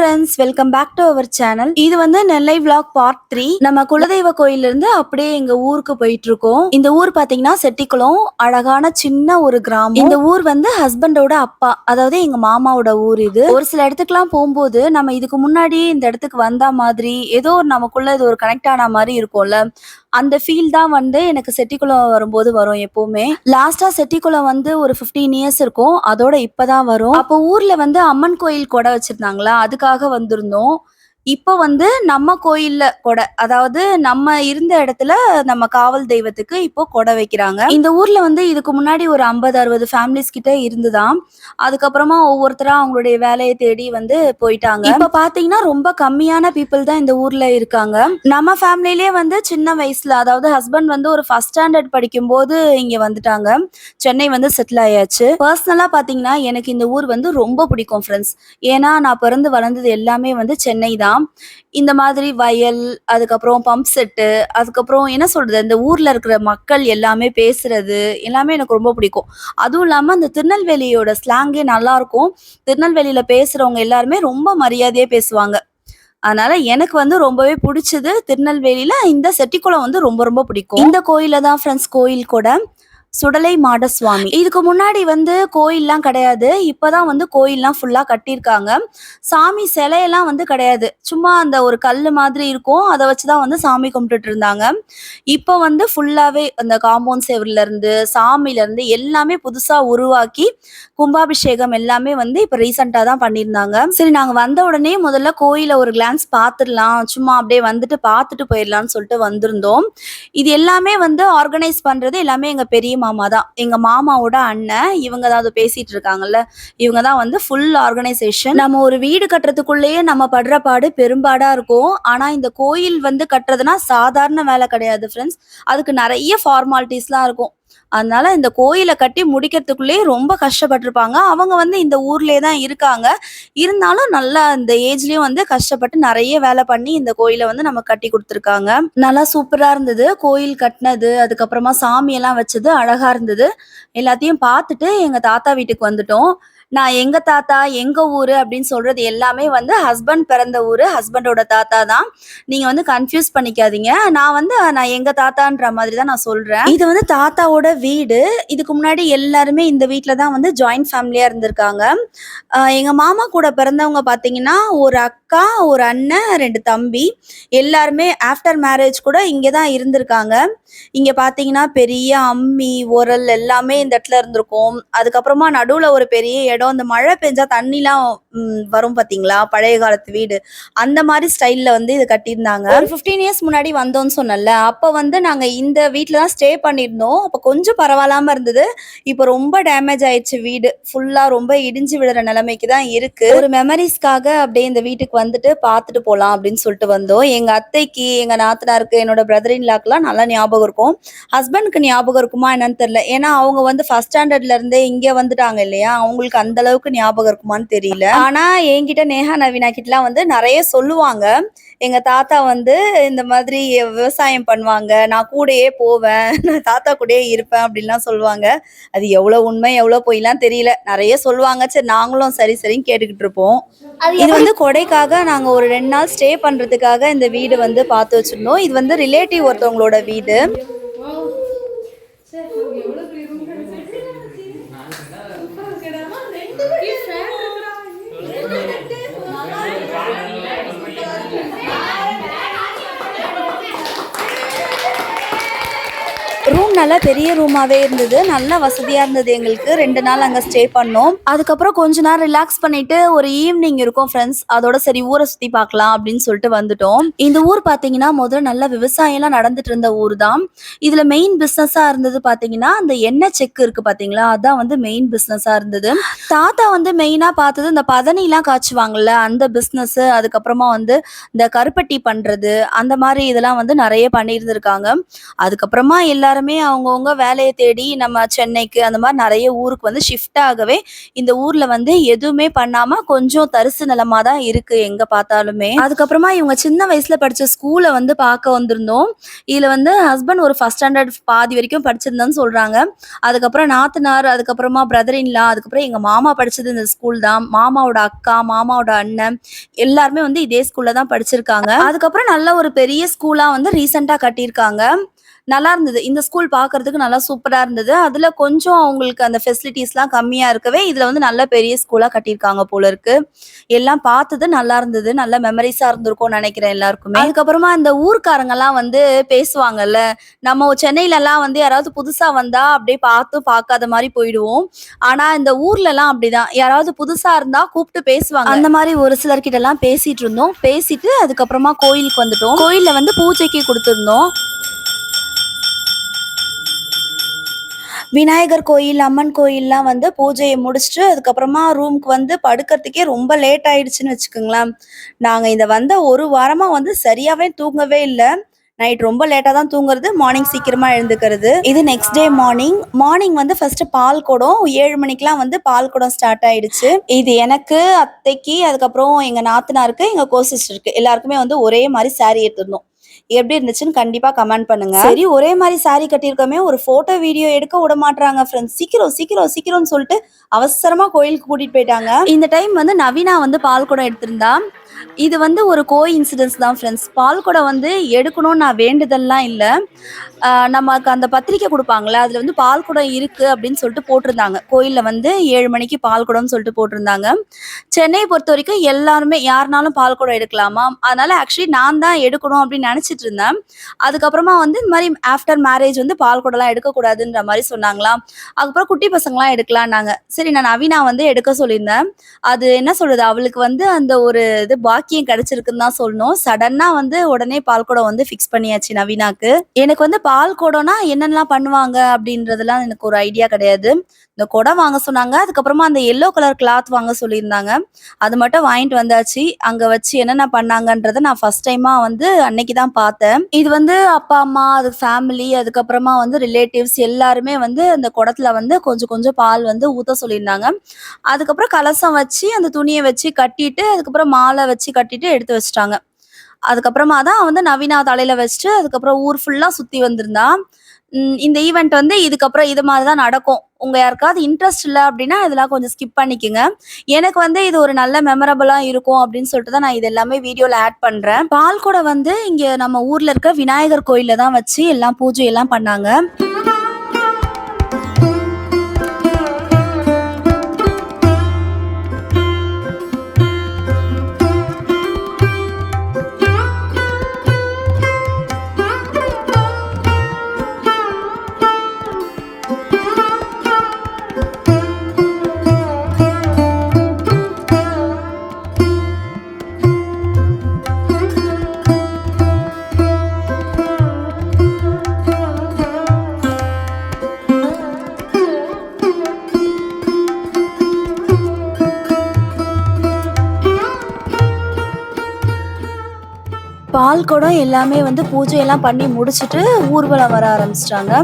Friends welcome back to our channel இது வந்து நெல்லை vlog part three நம்ம குலதெய்வ கோயில இருந்து அப்படியே எங்க ஊருக்கு போயிட்டு இருக்கோம் இந்த ஊர் பாத்தீங்கன்னா செட்டிக்குளம் அழகான சின்ன ஒரு கிராமம். இந்த ஊர் வந்து ஹஸ்பண்டோட அப்பா அதாவது எங்க மாமாவோட ஊர் இது. ஒரு சில இடத்துக்குலாம் போகும்போது நம்ம இதுக்கு முன்னாடி இந்த இடத்துக்கு வந்த மாதிரி ஏதோ ஒரு நமக்குள்ள இது ஒரு கனெக்ட் ஆன மாதிரி இருக்கும்ல. அந்த ஃபீல் தான் வந்து எனக்கு செட்டிக்குளம் வரும்போது வரும் எப்பவுமே. லாஸ்டா செட்டிக்குளம் வந்து ஒரு 15 இயர்ஸ் இருக்கும். அதோட இப்பதான் வரும். அப்போ ஊர்ல வந்து அம்மன் கோயில் கொடை வச்சிருந்தாங்களா? அதுக்காக வந்திருந்தோம். இப்போ வந்து நம்ம கோயில்ல கொடை அதாவது நம்ம இருந்த இடத்துல நம்ம காவல் தெய்வத்துக்கு இப்போ கொடை வைக்கிறாங்க. இந்த ஊர்ல வந்து இதுக்கு முன்னாடி ஒரு ஐம்பது அறுபது ஃபேமிலிஸ் கிட்ட இருந்துதான் அதுக்கப்புறமா ஒவ்வொருத்தரா அவங்களுடைய வேலையை தேடி வந்து போயிட்டாங்க. இப்ப பாத்தீங்கன்னா ரொம்ப கம்மியான பீப்புள் தான் இந்த ஊர்ல இருக்காங்க. நம்ம ஃபேமிலியிலே வந்து சின்ன வயசுல அதாவது ஹஸ்பண்ட் வந்து ஒரு ஃபர்ஸ்ட் ஸ்டாண்டர்ட் படிக்கும் போது இங்க வந்துட்டாங்க. சென்னை வந்து செட்டில் ஆயாச்சு. பர்சனலா பாத்தீங்கன்னா எனக்கு இந்த ஊர் வந்து ரொம்ப பிடிக்கும் ஃப்ரெண்ட்ஸ் ஏன்னா நான் பிறந்து வளர்ந்தது எல்லாமே வந்து சென்னை தான். இந்த மாதிரி வயல் அதுக்கப்புறம் பம்ப் செட்டு அதுக்கப்புறம் என்ன சொல்றது இந்த ஊர்ல இருக்கிற மக்கள் எல்லாமே பேசுறது எல்லாமே எனக்கு ரொம்ப பிடிக்கும். அதுவும் இல்லாம அந்த திருநெல்வேலியோட ஸ்லாங்கே நல்லா இருக்கும் திருநெல்வேலியில பேசுறவங்க எல்லாருமே ரொம்ப மரியாதையாக பேசுவாங்க. அதனால எனக்கு வந்து ரொம்பவே பிடிச்சது திருநெல்வேலியில இந்த செட்டிக்குளம் வந்து ரொம்ப ரொம்ப பிடிக்கும். இந்த கோயில தான் ஃப்ரெண்ட்ஸ் கோயில் கூட. சுடலை மாட சுவாமி. இதுக்கு முன்னாடி வந்து கோயில்லாம் கிடையாது. இப்பதான் வந்து கோயில்லாம் ஃபுல்லா கட்டியிருக்காங்க. சாமி சிலையெல்லாம் வந்து கிடையாது. சும்மா அந்த ஒரு கல் மாதிரி இருக்கும். அதை வச்சுதான் வந்து சாமி கும்பிட்டுட்டு இருந்தாங்க. இப்போ வந்து ஃபுல்லாவே அந்த காம்பவுண்ட் சேவர்ல இருந்து சாமில இருந்து எல்லாமே புதுசா உருவாக்கி கும்பாபிஷேகம் எல்லாமே வந்து இப்ப ரீசெண்டா தான் பண்ணியிருந்தாங்க. சரி நாங்க வந்த உடனே முதல்ல கோயில ஒரு கிளான்ஸ் பார்த்துடலாம். சும்மா அப்படியே வந்துட்டு பார்த்துட்டு போயிடலாம்னு சொல்லிட்டு வந்திருந்தோம். இது எல்லாமே வந்து ஆர்கனைஸ் பண்றது எல்லாமே எங்க பெரிய மாமா தான். எங்க மாமாவோட அண்ணன் இவங்க தான் அதை பேசிட்டு இருக்காங்கல்ல. இவங்க தான் வந்து ஃபுல் ஆர்கனைசேஷன் நம்ம ஒரு வீடு கட்டுறதுக்குள்ளேயே நம்ம படுற பாடு பெரும்பாடா இருக்கும். ஆனா இந்த கோயில் வந்து கட்டுறதுனா சாதாரண வேலை கிடையாது ஃப்ரெண்ட்ஸ் அதுக்கு நிறைய ஃபார்மாலிட்டிஸ்லாம் இருக்கும். அதனால இந்த கோயிலை கட்டி முடிக்கிறதுக்குள்ளேயே ரொம்ப கஷ்டப்பட்டிருப்பாங்க. அவங்க வந்து இந்த ஊர்லேயே தான் இருக்காங்க. இருந்தாலும் நல்லா இந்த ஏஜ்லயும் வந்து கஷ்டப்பட்டு நிறைய வேலை பண்ணி இந்த கோயிலை வந்து நம்ம கட்டி கொடுத்துருக்காங்க. நல்லா சூப்பரா இருந்தது. கோயில் கட்டினது அதுக்கப்புறமா சாமியெல்லாம் வச்சது அழகா இருந்தது. எல்லாத்தையும் பார்த்துட்டு எங்க தாத்தா வீட்டுக்கு வந்துட்டோம். நான் எங்க தாத்தா எங்க ஊரு அப்படின்னு சொல்றது எல்லாமே வந்து ஹஸ்பண்ட் பிறந்த ஊரு ஹஸ்பண்டோட தாத்தா தான். நீங்க வந்து கன்ஃபியூஸ் பண்ணிக்காதீங்க. நான் வந்து நான் எங்க தாத்தான்ற மாதிரி தான் நான் சொல்றேன். இது வந்து தாத்தாவோட வீடு. இதுக்கு முன்னாடி எல்லாருமே இந்த வீட்டில தான் வந்து ஜாயிண்ட் ஃபேமிலியா இருந்திருக்காங்க. எங்க மாமா கூட பிறந்தவங்க பாத்தீங்கன்னா ஒரு அக்கா ஒரு அண்ணன் ரெண்டு தம்பி. எல்லாருமே ஆஃப்டர் மேரேஜ் கூட இங்கே தான் இருந்திருக்காங்க. இங்க பாத்தீங்கன்னா பெரிய அம்மி உரல் எல்லாமே இந்த இடத்துல இருந்திருக்கும். அதுக்கப்புறமா நடுவுல ஒரு பெரிய இடம். இந்த மழை பெஞ்சா தண்ணிலாம் வரும் பாத்தீங்களா? பழைய காலத்து வீடு. அந்த மாதிரி ஸ்டைல்ல வந்து இது கட்டியிருந்தாங்க. ஒரு 15 இயர்ஸ் முன்னாடி வந்தோம்னு சொன்னல அப்ப வந்து நாங்க இந்த வீட்ல தான் ஸ்டே பண்ணியிருந்தோம். அப்ப கொஞ்சம் பரவாயில்லாம இருந்தது. இப்போ ரொம்ப டேமேஜ் ஆயிடுச்சு வீடு. ஃபுல்லா ரொம்ப இடிஞ்சு விடுற நிலைமைக்கு தான் இருக்கு. ஒரு மெமரிஸ்க்காக அப்படியே இந்த வீட்டுக்கு வந்துட்டு பார்த்துட்டு போகலாம் அப்படின்னு சொல்லிட்டு வந்தோம். எங்க அத்தைக்கு எங்க நாத்தனாருக்கு என்னோட பிரதர் இன்லாக்கெல்லாம் நல்லா ஞாபகம் இருக்கும். ஹஸ்பண்டுக்கு ஞாபகம் இருக்குமா என்னன்னு தெரியல. ஏன்னா அவங்க வந்து ஃபர்ஸ்ட் ஸ்டாண்டர்ட்ல இருந்தே இங்கே வந்துட்டாங்க இல்லையா? அவங்களுக்கு அந்த அளவுக்கு ஞாபகம் இருக்குமான்னு தெரியல. ஆனா என்கிட்ட நேஹா நவீனா கிட்டலாம் வந்து நிறைய சொல்லுவாங்க. எங்க தாத்தா வந்து இந்த மாதிரி விவசாயம் பண்ணுவாங்க. நான் கூடயே போவேன். நான் தாத்தா கூடயே இருப்பேன் அப்படின்லாம் சொல்லுவாங்க. அது எவ்வளவு உண்மை எவ்வளவு பொய்லாம் தெரியல. நிறைய சொல்லுவாங்க. சரி நாங்களும் சரி சரின்னு கேட்டுக்கிட்டு இருப்போம். இது வந்து கொடைக்காக நாங்க ஒரு ரெண்டு நாள் ஸ்டே பண்றதுக்காக இந்த வீடு வந்து பார்த்து வச்சிருந்தோம். இது வந்து ரிலேட்டிவ் ஒருத்தவங்களோட வீடு. நல்லா பெரிய ரூமாவே இருந்தது. நல்லா வசதியா இருந்தது எங்களுக்கு. ரெண்டு நாள் அங்க ஸ்டே பண்ணோம். அதுக்கப்புறம் கொஞ்ச நேரம் ரிலாக்ஸ் பண்ணிட்டு ஒரு ஈவினிங் இருக்கும் ஃப்ரெண்ட்ஸ் அதோட சரி ஊரை சுத்தி பார்க்கலாம் அப்படின்னு சொல்லிட்டு வந்துட்டோம். இந்த ஊர் பாத்தீங்கன்னா முதல்ல நல்ல விவசாயம் எல்லாம் நடந்துட்டு இருந்த ஊர் தான் இதுல மெயின் பிசினஸா இருந்தது பாத்தீங்கன்னா அந்த எண்ணெய் செக்கு இருக்கு பாத்தீங்களா? அதான் வந்து மெயின் பிசினஸா இருந்தது. தாத்தா வந்து மெயினா பார்த்தது இந்த பதனி எல்லாம் காய்ச்சுவாங்கல்ல அந்த பிசினஸ் அதுக்கப்புறமா வந்து இந்த கருப்பட்டி பண்றது அந்த மாதிரி இதெல்லாம் வந்து நிறைய பண்ணியிருந்திருக்காங்க. அதுக்கப்புறமா எல்லாருமே அவங்கவுங்க வேலையை தேடி நம்ம சென்னைக்கு அந்த மாதிரி நிறைய ஊருக்கு வந்து ஷிஃப்ட் ஆகவே இந்த ஊர்ல வந்து எதுவுமே பண்ணாம கொஞ்சம் தரிசு நிலமா தான் இருக்கு எங்க பார்த்தாலுமே. அதுக்கப்புறமா இவங்க சின்ன வயசுல படிச்ச ஸ்கூலை வந்து பார்க்க வந்திருந்தோம். இதுல வந்து ஹஸ்பண்ட் ஒரு ஃபர்ஸ்ட் ஸ்டாண்டர்ட் பாதி வரைக்கும் படிச்சிருந்தான்னு சொல்றாங்க. அதுக்கப்புறம் நாத்தனார் அதுக்கப்புறமா பிரதர் இன்லா அதுக்கப்புறம் எங்க மாமா படிச்சது இந்த ஸ்கூல் தான். மாமாவோட அக்கா மாமாவோட அண்ணன் எல்லாருமே வந்து இதே ஸ்கூல்ல தான் படிச்சிருக்காங்க. அதுக்கப்புறம் நல்ல ஒரு பெரிய ஸ்கூலா வந்து ரீசெண்டா கட்டியிருக்காங்க. நல்லா இருந்தது. இந்த ஸ்கூல் பாக்குறதுக்கு நல்லா சூப்பரா இருந்தது. அதுல கொஞ்சம் அவங்களுக்கு அந்த ஃபெசிலிட்டிஸ்லாம் கம்மியா இருக்கவே இதுல வந்து நல்ல பெரிய ஸ்கூலா கட்டியிருக்காங்க போல இருக்கு. எல்லாம் பார்த்தது நல்லா இருந்தது. நல்ல மெமரிஸா இருந்திருக்கும்னு நினைக்கிறேன் எல்லாருக்குமே. அதுக்கப்புறமா இந்த ஊர்க்காரங்க எல்லாம் வந்து பேசுவாங்கல்ல நம்ம சென்னையில எல்லாம் வந்து யாராவது புதுசா வந்தா அப்படியே பார்த்து பார்க்காத மாதிரி போயிடுவோம். ஆனா இந்த ஊர்ல எல்லாம் அப்படிதான். யாராவது புதுசா இருந்தா கூப்பிட்டு பேசுவாங்க. அந்த மாதிரி ஒரு சிலர்கிட்ட எல்லாம் பேசிட்டு இருந்தோம். பேசிட்டு அதுக்கப்புறமா கோயிலுக்கு வந்துட்டோம். கோயில்ல வந்து பூஜைக்கு கொடுத்துருந்தோம். விநாயகர் கோயில் அம்மன் கோயில்லாம் வந்து பூஜையை முடிச்சுட்டு அதுக்கப்புறமா ரூமுக்கு வந்து படுக்கிறதுக்கே ரொம்ப லேட் ஆயிடுச்சுன்னு வச்சுக்கோங்களேன். நாங்கள் இந்த வந்த ஒரு வாரமாக வந்து சரியாகவே தூங்கவே இல்லை. நைட் ரொம்ப லேட்டாக தான் தூங்குறது மார்னிங் சீக்கிரமாக எழுந்துக்கிறது. இது நெக்ஸ்ட் டே மார்னிங் மார்னிங் வந்து ஃபர்ஸ்ட் பால் குடம். ஏழு மணிக்கெலாம் வந்து பால் குடம் ஸ்டார்ட் ஆயிடுச்சு. இது எனக்கு அத்தைக்கு அதுக்கப்புறம் எங்கள் நாத்தனாருக்கு எங்கள் கோசிஸ்டருக்கு எல்லாருக்குமே வந்து ஒரே மாதிரி சாரி எடுத்துருந்தோம். எப்படி இருந்துச்சுன்னு கண்டிப்பா கமெண்ட் பண்ணுங்க. சரி ஒரே மாதிரி saree கட்டியிருக்கோமே ஒரு போட்டோ வீடியோ எடுக்க விட மாட்டாங்க ஃப்ரெண்ட்ஸ் சீக்கிரம் சீக்கிரம் சீக்கிரம்னு சொல்லிட்டு அவசரமா கோயிலுக்கு கூட்டிட்டு போயிட்டாங்க. இந்த டைம் வந்து நவீனா வந்து பால் குடம் எடுத்திருந்தா இது வந்து ஒரு கோ இன்சிடென்ஸ் தான் ஃப்ரெண்ட்ஸ் பால் குடம் வந்து எடுக்கணும்னு நான் வேண்டுதல்லாம் இல்லை. நமக்கு அந்த பத்திரிக்கை கொடுப்பாங்களே அதில் வந்து பால் குடம் இருக்கு அப்படின்னு சொல்லிட்டு போட்டிருந்தாங்க. கோயிலில் வந்து ஏழு மணிக்கு பால் குடம்னு சொல்லிட்டு போட்டிருந்தாங்க. சென்னையை பொறுத்த வரைக்கும் எல்லாருமே யாருனாலும் பால் குடம் எடுக்கலாமா? அதனால ஆக்சுவலி நான் தான் எடுக்கணும் அப்படின்னு நினச்சிட்டு இருந்தேன். அதுக்கப்புறமா வந்து இந்த மாதிரி ஆஃப்டர் மேரேஜ் வந்து பால் குடம்லாம் எடுக்கக்கூடாதுன்ற மாதிரி சொன்னாங்களாம். அதுக்கப்புறம் குட்டி பசங்களாம் எடுக்கலான்னாங்க சரி நான் நவீனா வந்து எடுக்க சொல்லியிருந்தேன். அது என்ன சொல்றது? அவளுக்கு வந்து அந்த ஒரு இது பாக்கியம் கிடைச்சிருக்குன்னு தான் சொல்லணும். சடனா வந்து உடனே பால் குடம் வந்து ஃபிக்ஸ் பண்ணியாச்சு நவீனாக்கு. எனக்கு வந்து பால் குடம்னா என்னென்னலாம் பண்ணுவாங்க அப்படின்றதுலாம் எனக்கு ஒரு ஐடியா கிடையாது. இந்த குடம் வாங்க சொன்னாங்க. அதுக்கப்புறமா அந்த எல்லோ கலர் கிளாத் வாங்க சொல்லியிருந்தாங்க. அது மட்டும் வாங்கிட்டு வந்தாச்சு. அங்க வச்சு என்னென்ன பண்ணாங்கன்றத நான் ஃபர்ஸ்ட் டைமா வந்து அன்னைக்கு தான் பார்த்தேன். இது வந்து அப்பா அம்மா அது ஃபேமிலி அதுக்கப்புறமா வந்து ரிலேட்டிவ்ஸ் எல்லாருமே வந்து அந்த குடத்துல வந்து கொஞ்சம் கொஞ்சம் பால் வந்து ஊத்த சொல்லியிருந்தாங்க. அதுக்கப்புறம் கலசம் வச்சு அந்த துணியை வச்சு கட்டிட்டு அதுக்கப்புறம் மாலை வச்சு கட்டிட்டு எடுத்து வச்சிட்டாங்க. அதுக்கப்புறமா தான் வந்து நவீனா தலையில வச்சுட்டு அதுக்கப்புறம் ஊர் ஃபுல்லா சுத்தி வந்திருந்தா. இந்த ஈவெண்ட் வந்து இதுக்கப்புறம் இது மாதிரி தான் நடக்கும். உங்க யாருக்காவது இன்ட்ரெஸ்ட் இல்லை அப்படின்னா இதெல்லாம் கொஞ்சம் ஸ்கிப் பண்ணிக்கோங்க. எனக்கு வந்து இது ஒரு நல்ல மெமரபிளா இருக்கும் அப்படின்னு சொல்லிட்டு தான் நான் இது எல்லாமே வீடியோல ஆட் பண்றேன். பால் கூட வந்து இங்க நம்ம ஊர்ல இருக்க விநாயகர் கோயிலில் தான் வச்சு எல்லாம் பூஜை எல்லாம் பண்ணாங்க. குடம் எல்லாமே வந்து பூஜை எல்லாம் பண்ணி முடிச்சிட்டு ஊர்வலம் வர ஆரம்பிச்சிட்டாங்க.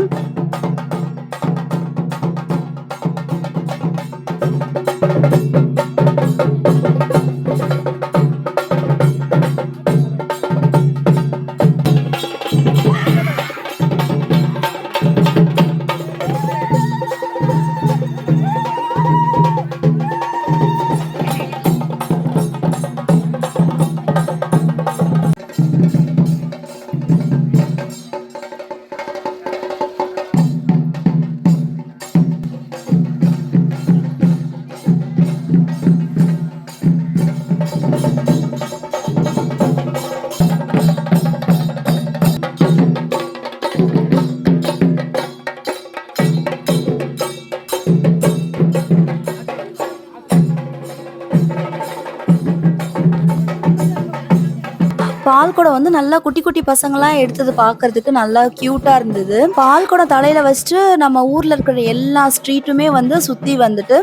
பால் கூட வந்து நல்லா குட்டி குட்டி பசங்களாம் எடுத்தது பார்க்கறதுக்கு நல்லா கியூட்டா இருந்தது. பால் கூட தலையில வச்சுட்டு நம்ம ஊர்ல இருக்கிற எல்லா ஸ்ட்ரீட்டுமே வந்து சுத்தி வந்துட்டு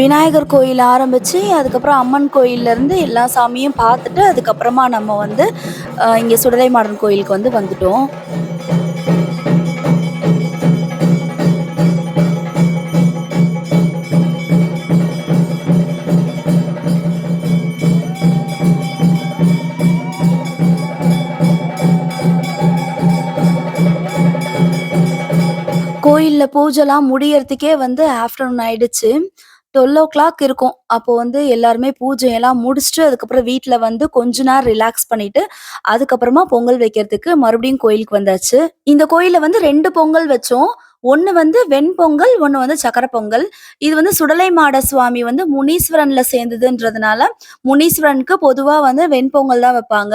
விநாயகர் கோயில் ஆரம்பிச்சு அதுக்கப்புறம் அம்மன் கோயில்ல இருந்து எல்லா சாமியும் பார்த்துட்டு அதுக்கப்புறமா நம்ம வந்து இங்கே இங்க சுடலை மாடன் கோயிலுக்கு வந்து வந்துட்டோம். பூஜைலாம் முடியறதுக்கே வந்து ஆஃப்டர்நூன் ஆயிடுச்சு. 12:00 இருக்கும். அப்போ வந்து எல்லாருமே பூஜையெல்லாம் முடிச்சுட்டு, அதுக்கப்புறம் வீட்டில் வந்து கொஞ்ச நேரம் ரிலாக்ஸ் பண்ணிட்டு, அதுக்கப்புறமா பொங்கல் வைக்கிறதுக்கு மறுபடியும் கோயிலுக்கு வந்தாச்சு. இந்த கோயிலில் வந்து ரெண்டு பொங்கல் வச்சோம். ஒன்று வந்து வெண்பொங்கல், ஒன்று வந்து சக்கரை பொங்கல். இது வந்து சுடலைமாட சுவாமி வந்து முனீஸ்வரனில் சேர்ந்ததுன்றதுனால, முனீஸ்வரனுக்கு பொதுவாக வந்து வெண்பொங்கல் தான் வைப்பாங்க.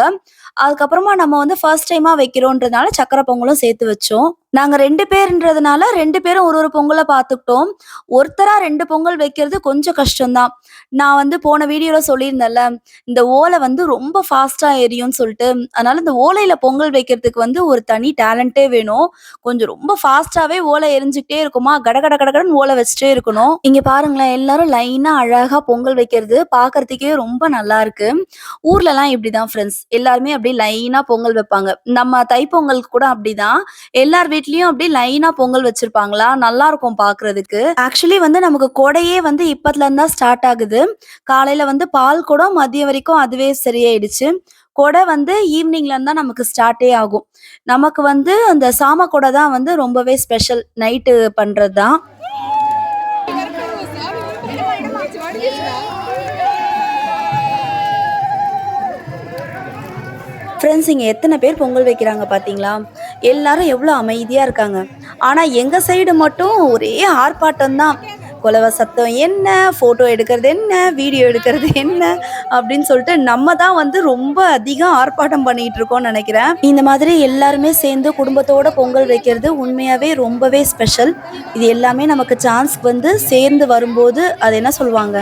அதுக்கப்புறமா நம்ம வந்து ஃபர்ஸ்ட் டைமாக வைக்கிறோன்றதுனால சக்கரை பொங்கலும் சேர்த்து வச்சோம். நாங்க ரெண்டு பேருன்றதுனால ரெண்டு பேரும் ஒரு ஒரு பொங்கலை பார்த்துக்கிட்டோம். ஒருத்தரா ரெண்டு பொங்கல் வைக்கிறது கொஞ்சம் கஷ்டம் தான். நான் வந்து போன வீடியோல சொல்லியிருந்தேன்ல, இந்த ஓலை வந்து ரொம்ப ஃபாஸ்ட்டாக எரியும்னு சொல்லிட்டு அதனால இந்த ஓலையில பொங்கல் வைக்கிறதுக்கு வந்து ஒரு தனி டேலண்டே வேணும். கொஞ்சம் ரொம்ப ஃபாஸ்ட்டாகவே ஓலை எரிஞ்சுக்கிட்டே இருக்குமா, கட கட கடகடன்னு ஓலை வச்சுட்டே இருக்கணும். இங்க பாருங்களேன், எல்லாரும் லைனா அழகா பொங்கல் வைக்கிறது பார்க்கறதுக்கே ரொம்ப நல்லா இருக்கு. ஊர்லலாம் இப்படிதான் ஃப்ரெண்ட்ஸ். எல்லாருமே அப்படியே லைனா பொங்கல் வைப்பாங்க. நம்ம தைப்பொங்கலுக்கு கூட அப்படிதான். எல்லார் வீட்லயும் அப்படியே லைனா பொங்கல் வச்சிருப்பாங்களா, நல்லா இருக்கும் பார்க்கறதுக்கு. ஆக்சுவலி வந்து நமக்கு கொடையே வந்து இப்பத்துல இருந்தா தான் ஸ்டார்ட் ஆகுது. காலையில வந்து பால் குடம், மதியம் வரைக்கும் அதுவே சரியாயிடுச்சு. கொடை வந்து ஈவினிங்ல இருந்தா தான் நமக்கு ஸ்டார்ட்டே ஆகும். நமக்கு வந்து அந்த சாம கொடை தான் வந்து ரொம்பவே ஸ்பெஷல். நைட்டு பண்றது தான். ஃப்ரெண்ட்ஸ் இங்கே எத்தனை பேர் பொங்கல் வைக்கிறாங்க பார்த்தீங்களா? எல்லாரும் எவ்வளோ அமைதியாக இருக்காங்க. ஆனால் எங்கள் சைடு மட்டும் ஒரே ஆர்ப்பாட்டம் தான். குலவ சத்தம் என்ன, ஃபோட்டோ எடுக்கிறது என்ன, வீடியோ எடுக்கிறது என்ன அப்படின்னு சொல்லிட்டு நம்ம தான் வந்து ரொம்ப அதிகம் ஆர்ப்பாட்டம் பண்ணிட்டு இருக்கோம்னு நினைக்கிறேன் இந்த மாதிரி எல்லாருமே சேர்ந்து குடும்பத்தோட பொங்கல் வைக்கிறது உண்மையாகவே ரொம்பவே ஸ்பெஷல். இது எல்லாமே நமக்கு சான்ஸ் வந்து சேர்ந்து வரும்போது அது என்ன சொல்லுவாங்க?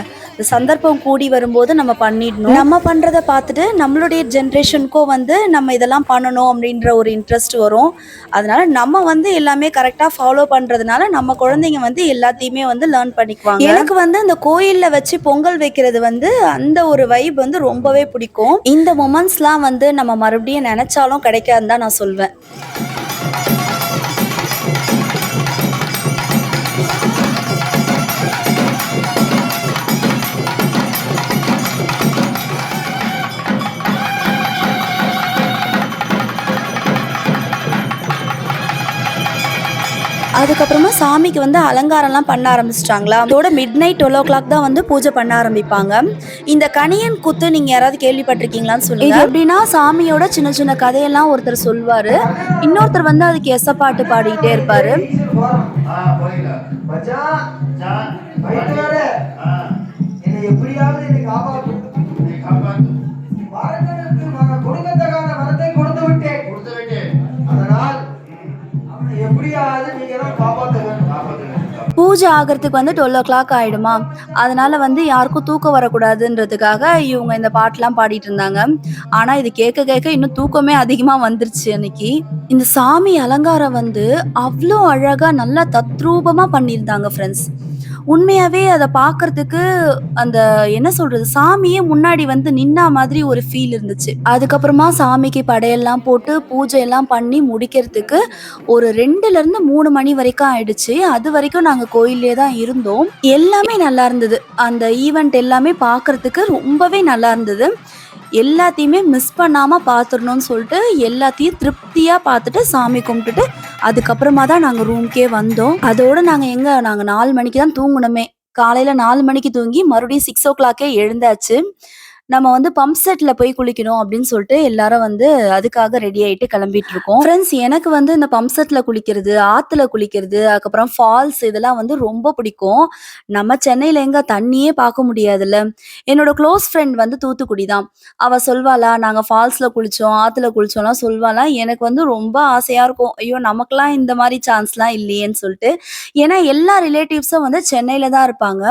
சந்தர்ப்பம் கூடி வரும்போது நம்ம பண்ணிடணும். நம்ம பண்ணுறத பார்த்துட்டு நம்மளுடைய ஜென்ரேஷனுக்கும் வந்து நம்ம இதெல்லாம் பண்ணணும் அப்படின்ற ஒரு இன்ட்ரெஸ்ட் வரும். அதனால நம்ம வந்து எல்லாமே கரெக்டாக ஃபாலோ பண்ணுறதுனால நம்ம குழந்தைங்க வந்து எல்லாத்தையுமே வந்து லேர்ன் பண்ணிக்குவாங்க. எனக்கு வந்து அந்த கோயில்ல வச்சு பொங்கல் வைக்கிறது வந்து அந்த ஒரு வைப் வந்து ரொம்பவே பிடிக்கும். இந்த மொமெண்ட்ஸ்லாம் வந்து நம்ம மறுபடியும் நினைச்சாலும் கிடைக்காதுன்னு தான் நான் சொல்வேன். அதுக்கப்புறமா சாமிக்கு வந்து அலங்காரம்லாம் பண்ண ஆரம்பிச்சுட்டாங்களா. அதோட மிட் நைட் 12:00 தான் வந்து பூஜை பண்ண ஆரம்பிப்பாங்க. இந்த கணியன் கூத்து நீங்க யாராவது கேள்விப்பட்டிருக்கீங்களான்னு சொல்லுங்க. இது எப்படின்னா சாமியோட சின்ன சின்ன கதையெல்லாம் ஒருத்தர் சொல்வாரு. இன்னொருத்தர் வந்து அதுக்கு எசப்பாட்டு பாடிக்கிட்டே இருப்பாரு. எப்படியாவது என்னை வரத்தை கொடுத்து விட்டேன் கொடுத்து அதனால் அவனை எப்படியாவது பூஜை ஆகிறதுக்கு வந்து 12:00 ஆயிடுமா. அதனால வந்து யாருக்கும் தூக்கம் வரக்கூடாதுன்றதுக்காக இவங்க இந்த பாட்டெலாம் பாடிட்டு இருந்தாங்க. ஆனா இது கேட்க கேட்க இன்னும் தூக்கமே அதிகமா வந்துருச்சு அன்னைக்கு. இந்த சாமி அலங்காரம் வந்து அவ்வளோ அழகா நல்லா தத்ரூபமா பண்ணியிருந்தாங்க ஃப்ரெண்ட்ஸ். உண்மையாவே அத பார்க்கறதுக்கு அந்த என்ன சொல்றது? சாமியே முன்னாடி வந்து நின்னா மாதிரி ஒரு ஃபீல் இருந்துச்சு. அதுக்கப்புறமா சாமிக்கு படையெல்லாம் போட்டு பூஜையெல்லாம் பண்ணி முடிக்கிறதுக்கு ஒரு 2லருந்து 3 மணி வரைக்கும் ஆயிடுச்சு. அது வரைக்கும் நாங்க கோயிலே தான் இருந்தோம். எல்லாமே நல்லா இருந்தது. அந்த ஈவெண்ட் எல்லாமே பார்க்கறதுக்கு ரொம்பவே நல்லா இருந்தது. எல்லாத்தையுமே மிஸ் பண்ணாமல் பார்த்துடணும்னு சொல்லிட்டு எல்லாத்தையும் திருப்தியாக பார்த்துட்டு சாமி கும்பிட்டுட்டு அதுக்கப்புறமா தான் நாங்கள் ரூம்க்கே வந்தோம். அதோடு நாங்கள் எங்கே நாங்கள் நாலு மணிக்கு தான் தூங்குனோமே. காலையில் நாலு மணிக்கு தூங்கி மறுபடியும் 6:00 எழுந்தாச்சு. நம்ம வந்து பம்ப் செட்ல போய் குளிக்கணும் அப்படின்னு சொல்லிட்டு எல்லாரும் வந்து அதுக்காக ரெடி ஆயிட்டு கிளம்பிட்டு இருக்கோம். ஃப்ரெண்ட்ஸ் எனக்கு வந்து இந்த பம்ப் செட்ல குளிக்கிறது, ஆத்துல குளிக்கிறது, அதுக்கப்புறம் ஃபால்ஸ் இதெல்லாம் வந்து ரொம்ப பிடிக்கும். நம்ம சென்னையில எங்க தண்ணியே பார்க்க முடியாதுல்ல. என்னோட க்ளோஸ் ஃப்ரெண்ட் வந்து தூத்துக்குடி தான். அவ சொல்வாளா, நாங்க ஃபால்ஸ்ல குளிச்சோம், ஆத்துல குளிச்சோம்லாம் சொல்வாளா. எனக்கு வந்து ரொம்ப ஆசையா இருக்கும். ஐயோ! நமக்குலாம் இந்த மாதிரி சான்ஸ்லாம் இல்லையேன்னு சொல்லிட்டு. ஏன்னா எல்லா ரிலேட்டிவ்ஸும் வந்து சென்னையில தான் இருப்பாங்க.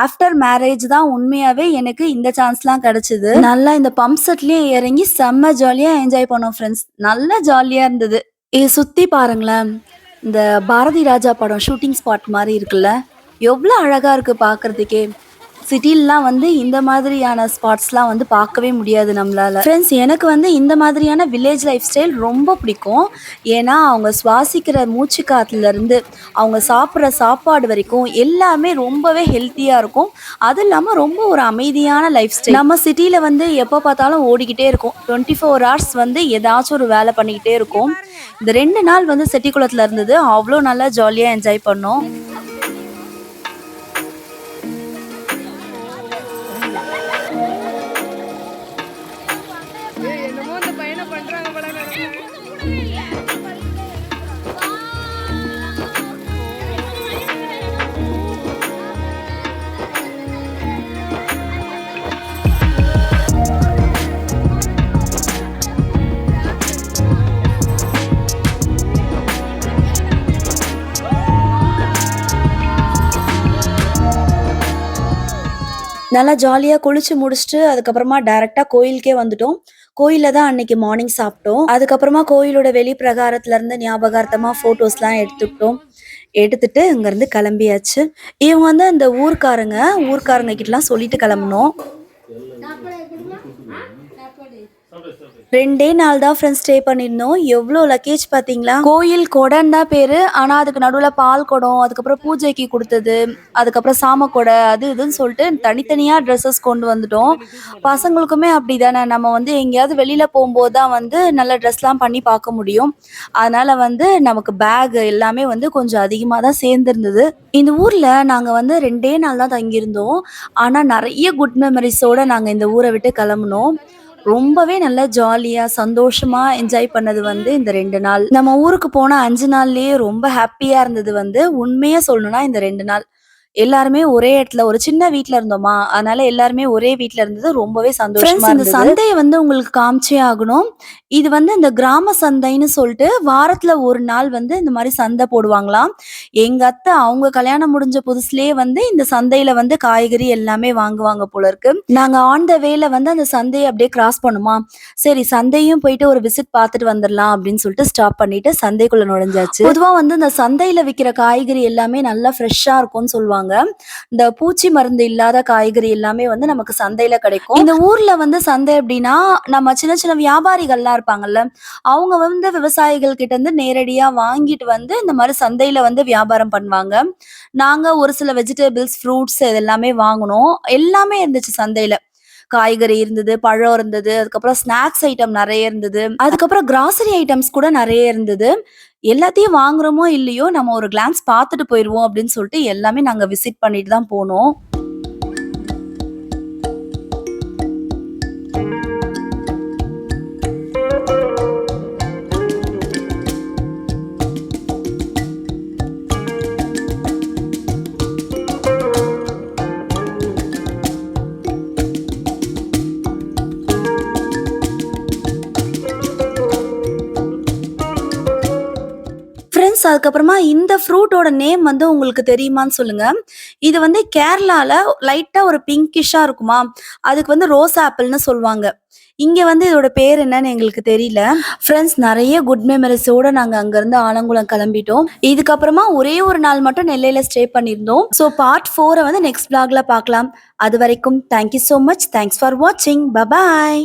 ஆஃப்டர் மேரேஜ் தான் உண்மையாவே எனக்கு இந்த சான்ஸ்லாம் கிடைச்சது. நல்லா இந்த பம்ப் செட்லயே இறங்கி செம்ம ஜாலியா என்ஜாய் பண்ணோம் ஃப்ரெண்ட்ஸ். நல்லா ஜாலியா இருந்தது. இது சுத்தி பாருங்களேன். இந்த பாரதி ராஜா படம் ஷூட்டிங் ஸ்பாட் மாதிரி இருக்குல்ல. எவ்வளோ அழகா இருக்கு பார்க்கறதுக்கே. சிட்டிலலாம் வந்து இந்த மாதிரியான ஸ்பாட்ஸ்லாம் வந்து பார்க்கவே முடியாது நம்மளால். ஃப்ரெண்ட்ஸ் எனக்கு வந்து இந்த மாதிரியான வில்லேஜ் லைஃப் ஸ்டைல் ரொம்ப பிடிக்கும். ஏன்னா அவங்க சுவாசிக்கிற மூச்சு காற்றுலேருந்து அவங்க சாப்பிட்ற சாப்பாடு வரைக்கும் எல்லாமே ரொம்பவே ஹெல்த்தியாக இருக்கும். அது இல்லாமல் ரொம்ப ஒரு அமைதியான லைஃப் ஸ்டைல் நம்ம சிட்டியில் வந்து எப்போ பார்த்தாலும் ஓடிக்கிட்டே இருக்கும். டுவெண்ட்டி ஃபோர் ஹவர்ஸ் வந்து ஏதாச்சும் ஒரு வேலை பண்ணிக்கிட்டே இருக்கும். இந்த ரெண்டு நாள் வந்து செட்டிக்குளத்தில் இருந்தது. அவ்வளோ நல்லா ஜாலியாக என்ஜாய் பண்ணோம். நல்லா ஜாலியாக குளிச்சு முடிச்சுட்டு அதுக்கப்புறமா டேரெக்டாக கோயிலுக்கே வந்துட்டோம். கோயிலில் தான் அன்னைக்கு மார்னிங் சாப்பிட்டோம். அதுக்கப்புறமா கோயிலோட வெளி பிரகாரத்துல இருந்து ஞாபகார்த்தமாக ஃபோட்டோஸ்லாம் எடுத்துக்கிட்டோம். எடுத்துட்டு இங்கேருந்து கிளம்பியாச்சு. இவங்க வந்து அந்த ஊர்க்காரங்க ஊர்க்காரங்க கிட்டலாம் சொல்லிட்டு கிளம்புனோம். ரெண்டே நாள் தான் ஃப்ரெண்ட்ஸ் ஸ்டே பண்ணியிருந்தோம். எவ்வளோ லக்கேஜ் பார்த்தீங்களா கோயில் கொடைன்னு தான் பேர். ஆனால் அதுக்கு நடுவில் பால் குடம் அதுக்கப்புறம் பூஜைக்கு கொடுத்தது அதுக்கப்புறம் சாம கொடை அது இதுன்னு சொல்லிட்டு தனித்தனியாக ட்ரெஸ்ஸஸ் கொண்டு வந்துட்டோம். பசங்களுக்குமே அப்படி தானே நம்ம வந்து எங்கேயாவது வெளியில் போகும்போது தான் வந்து நல்ல ட்ரெஸ்லாம் பண்ணி பார்க்க முடியும். அதனால் வந்து நமக்கு பேக் எல்லாமே வந்து கொஞ்சம் அதிகமாக தான் சேர்ந்துருந்தது. இந்த ஊரில் நாங்கள் வந்து ரெண்டே நாள் தான் தங்கியிருந்தோம். ஆனால் நிறைய குட் மெமரிஸோடு நாங்கள் இந்த ஊரை விட்டு கிளம்புனோம். ரொம்பவே நல்லா ஜாலியாக சந்தோஷமாக என்ஜாய் பண்ணது வந்து இந்த ரெண்டு நாள். நம்ம ஊருக்கு போன அஞ்சு நாள்லயே ரொம்ப ஹாப்பியாக இருந்தது வந்து உண்மையாக சொல்லணும்னா இந்த ரெண்டு நாள். எல்லாருமே ஒரே இடத்துல ஒரு சின்ன வீட்ல இருந்தோமா? அதனால எல்லாருமே ஒரே வீட்ல இருந்தது. ரொம்பவே சந்தோஷமா இந்த சந்தையை வந்து உங்களுக்கு காமிச்சே ஆகணும். இது வந்து இந்த கிராம சந்தைன்னு சொல்லிட்டு வாரத்துல ஒரு நாள் வந்து இந்த மாதிரி சந்தை போடுவாங்களாம். எங்க அத்தை அவங்க கல்யாணம் முடிஞ்ச புதுசுலயே வந்து இந்த சந்தையில வந்து காய்கறி எல்லாமே வாங்குவாங்க போல இருக்கு. நாங்க ஆன் த வேல வந்து அந்த சந்தையை அப்படியே கிராஸ் பண்ணுமா? சரி சந்தையும் போயிட்டு ஒரு விசிட் பார்த்துட்டு வந்துடலாம் அப்படின்னு சொல்லிட்டு ஸ்டாப் பண்ணிட்டு சந்தைக்குள்ள நுழைஞ்சாச்சு. பொதுவா வந்து இந்த சந்தையில விக்கிற காய்கறி எல்லாமே நல்லா ஃப்ரெஷ்ஷா இருக்கும்னு சொல்லுவாங்க. இந்த பூச்சி மருந்து இல்லாத காய்கறி எல்லாமே வந்து நமக்கு சந்தையில கிடைக்கும். இந்த ஊர்ல வந்து சந்தை அப்படின்னா நம்ம சின்ன சின்ன வியாபாரிகள்லாம் இருப்பாங்கல்ல அவங்க வந்து விவசாயிகள் கிட்ட இருந்து நேரடியா வாங்கிட்டு வந்து இந்த மாதிரி சந்தையில வந்து வியாபாரம் பண்ணுவாங்க. நாங்க ஒரு சில வெஜிடபிள்ஸ் ஃப்ரூட்ஸ் இதெல்லாமே வாங்கினோம். எல்லாமே இருந்துச்சு சந்தையில. காய்கறி இருந்தது பழம் இருந்தது அதுக்கப்புறம் ஸ்நாக்ஸ் ஐட்டம் நிறைய இருந்தது. அதுக்கப்புறம் கிராசரி ஐட்டம்ஸ் கூட நிறைய இருந்தது. எல்லாத்தையும் வாங்குறோமோ இல்லையோ நம்ம ஒரு கிளான்ஸ் பார்த்துட்டு போயிடுவோம் அப்படின்னு சொல்லிட்டு எல்லாமே நாங்கள் விசிட் பண்ணிட்டு தான் போனோம். அதுக்கப்புறமா இந்த ஃப்ரூட்டோட நேம் வந்து உங்களுக்கு தெரியுமான்னு சொல்லுங்க. இது வந்து கேரளால லைட்டா ஒரு பிங்கிஷா இருக்குமா? அதுக்கு வந்து ரோஸ் ஆப்பிள்னு சொல்லுவாங்க. இங்க வந்து இதோட பேர் என்னன்னு எங்களுக்கு தெரியல. ஃப்ரெண்ட்ஸ் நிறைய குட் மெமரிஸோட நாங்க அங்கேருந்து ஆலங்குளம் கிளம்பிட்டோம். இதுக்கப்புறமா ஒரே ஒரு நாள் மட்டும் நெல்லையில ஸ்டே பண்ணியிருந்தோம். ஸோ பார்ட் ஃபோரை வந்து நெக்ஸ்ட் பிளாக்ல பார்க்கலாம். அது வரைக்கும் thank you so much thanks for வாட்சிங் பபாய்